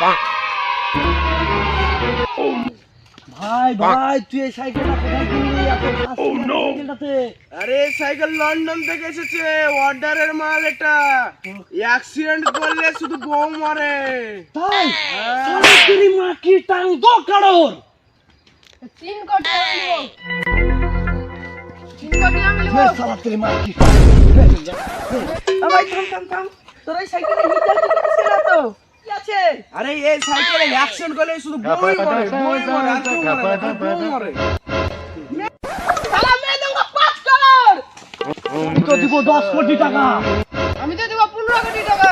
ভাই ভাই তুই এই সাইকেলটা কোথায় কিনলি ও সাইকেলটাতে আরে সাইকেল লন্ডন থেকে এসেছে অর্ডারের মাল এটা অ্যাক্সিডেন্ট করলে শুধু বউ মরে তাই সরকারি মা কি দো কারোর চিন কোটি চিন কোটি আমি লব সরকারি থাম থাম থাম তোর এই সাইকেলটা নিয়ে যা আরে এই সাইকেলে অ্যাকশন করলে শুধু বই মরে বই মরে আর কেউ মরে না, বই মরে আমি তো দিব দশ কোটি টাকা। আমি তো দিব পনেরো কোটি টাকা।